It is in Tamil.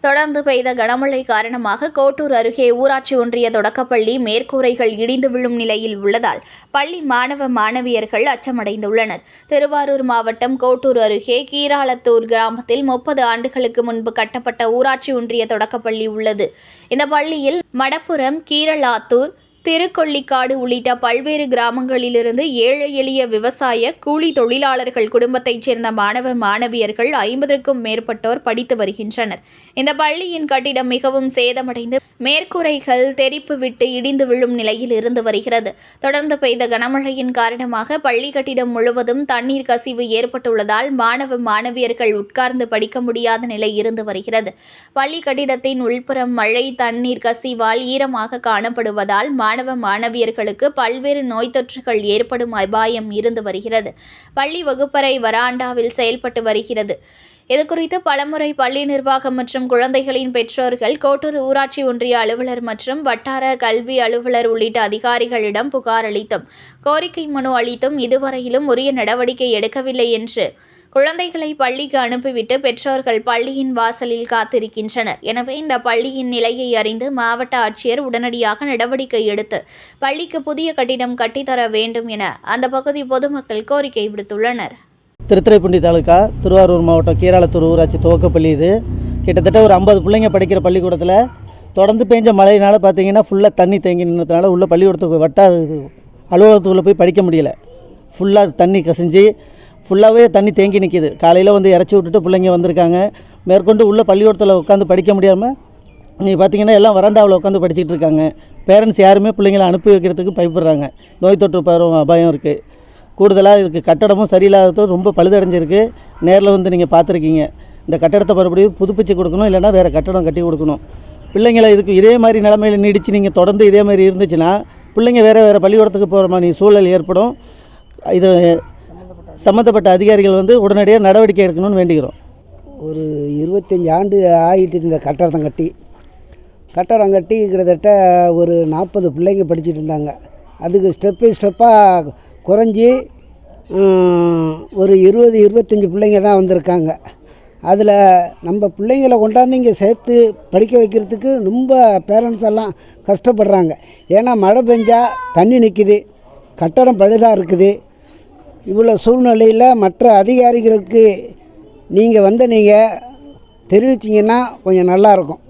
தொடர்ந்து பெய்த கனமழை காரணமாக கோட்டூர் அருகே ஊராட்சி ஒன்றிய தொடக்கப்பள்ளி மேற்கூரைகள் இடிந்து விழும் நிலையில் உள்ளதால் பள்ளி மாணவ மாணவியர்கள் அச்சமடைந்துள்ளனர். திருவாரூர் மாவட்டம் கோட்டூர் அருகே கீராளத்தூர் கிராமத்தில் முப்பது ஆண்டுகளுக்கு முன்பு கட்டப்பட்ட ஊராட்சி ஒன்றிய தொடக்கப்பள்ளி உள்ளது. இந்த பள்ளியில் மடப்புரம் கீரளாத்தூர் திருக்கொள்ளிக்காடு உள்ளிட்ட பல்வேறு கிராமங்களிலிருந்து ஏழை எளிய விவசாய கூலி தொழிலாளர்கள் குடும்பத்தைச் சேர்ந்த மாணவ மாணவியர்கள் ஐம்பதற்கும் மேற்பட்டோர் படித்து வருகின்றனர். இந்த பள்ளியின் கட்டிடம் மிகவும் சேதமடைந்து மேற்கூரைகள் தெரிப்பு விட்டு இடிந்து விழும் நிலையில் இருந்து வருகிறது. தொடர்ந்து பெய்த கனமழையின் காரணமாக பள்ளி கட்டிடம் முழுவதும் தண்ணீர் கசிவு ஏற்பட்டுள்ளதால் மாணவ மாணவியர்கள் உட்கார்ந்து படிக்க முடியாத நிலை இருந்து வருகிறது. பள்ளி கட்டிடத்தின் உள்புறம் மழை தண்ணீர் கசிவால் ஈரமாக காணப்படுவதால் மாணவ மாணவியர்களுக்கு பல்வேறு நோய் தொற்றுகள் ஏற்படும் அபாயம் இருந்து வருகிறது. பள்ளி வகுப்பறை வராண்டாவில் செயல்பட்டு வருகிறது. இதுகுறித்து பலமுறை பள்ளி நிர்வாகம் மற்றும் குழந்தைகளின் பெற்றோர்கள் கோட்டூர் ஊராட்சி ஒன்றிய அலுவலர் மற்றும் வட்டார கல்வி அலுவலர் உள்ளிட்ட அதிகாரிகளிடம் புகார் அளித்தும் கோரிக்கை மனு அளித்தும் இதுவரையிலும் உரிய நடவடிக்கை எடுக்கவில்லை என்று குழந்தைகளை பள்ளிக்கு அனுப்பிவிட்டு பெற்றோர்கள் பள்ளியின் வாசலில் காத்திருக்கின்றனர். எனவே இந்த பள்ளியின் நிலையை அறிந்து மாவட்ட ஆட்சியர் உடனடியாக நடவடிக்கை எடுத்து பள்ளிக்கு புதிய கட்டிடம் கட்டித்தர வேண்டும் என அந்த பகுதி பொதுமக்கள் கோரிக்கை விடுத்துள்ளனர். திருத்துறைப்பூண்டி தாலுக்கா திருவாரூர் மாவட்டம் கீராளத்தூர் ஊராட்சி துவக்கப்பள்ளி இது. கிட்டத்தட்ட ஒரு ஐம்பது பிள்ளைங்க படிக்கிற பள்ளிக்கூடத்தில் தொடர்ந்து பெஞ்ச மழையினால் பார்த்தீங்கன்னா ஃபுல்லாக தண்ணி தேங்கி நின்றதுனால உள்ள பள்ளிக்கூடத்துக்கு வட்டார அலுவலகத்துக்குள்ளே போய் படிக்க முடியல. ஃபுல்லாக தண்ணி கசிஞ்சு ஃபுல்லாகவே தண்ணி தேங்கி நிற்கிது காலையில் வந்து இறச்சி விட்டுட்டு பிள்ளைங்க வந்திருக்காங்க. மேற்கொண்டு உள்ள பள்ளிக்கூடத்தில் உட்காந்து படிக்க முடியாமல் நீ பார்த்தீங்கன்னா எல்லாம் வராண்டாவில் உட்காந்து படிச்சுட்டு இருக்காங்க. பேரண்ட்ஸ் யாருமே பிள்ளைங்களை அனுப்பி வைக்கிறதுக்கு பயப்படுறாங்க. நோய் தொற்று பரவும் அபாயம் இருக்குது கூடுதலாக இதுக்கு கட்டடமும் சரியில்லாதது ரொம்ப பழுதடைஞ்சிருக்கு. நேரில் வந்து நீங்கள் பார்த்துருக்கீங்க இந்த கட்டடத்தை மறுபடியும் புதுப்பிச்சு கொடுக்கணும் இல்லைன்னா வேறு கட்டடம் கட்டி கொடுக்கணும். பிள்ளைங்களை இதுக்கு இதே மாதிரி நிலமையில் நீடித்து நீங்கள் தொடர்ந்து இதே மாதிரி இருந்துச்சுன்னா பிள்ளைங்க வேறு வேறு பள்ளிக்கூடத்துக்கு போகிற மாதிரி சூழல் ஏற்படும். இது சம்மந்தப்பட்ட அதிகாரிகள் வந்து உடனடியாக நடவடிக்கை எடுக்கணும்னு வேண்டிக்கிறோம் ஒரு இருபத்தஞ்சி ஆண்டு ஆகிட்டு இந்த கட்டடம் கட்டி கட்டடம் கட்டி கிட்டத்தட்ட ஒரு நாற்பது பிள்ளைங்க படிச்சுட்டு இருந்தாங்க. அதுக்கு ஸ்டெப் பை ஸ்டெப்பாக குறைஞ்சி ஒரு இருபது இருபத்தஞ்சி பிள்ளைங்க தான் வந்திருக்காங்க. அதில் நம்ம பிள்ளைங்களை கொண்டாந்து இங்கே சேர்த்து படிக்க வைக்கிறதுக்கு ரொம்ப பேரண்ட்ஸ் எல்லாம் கஷ்டப்படுறாங்க. ஏன்னா மழை பெஞ்சால் தண்ணி நிற்கிது கட்டடம் பழுதாக இருக்குது. இவ்வளோ சூழ்நிலையில் மற்ற அதிகாரிகளுக்கு நீங்கள் வந்து நீங்கள் தெரிவிச்சிங்கன்னா கொஞ்சம் நல்லாயிருக்கும்.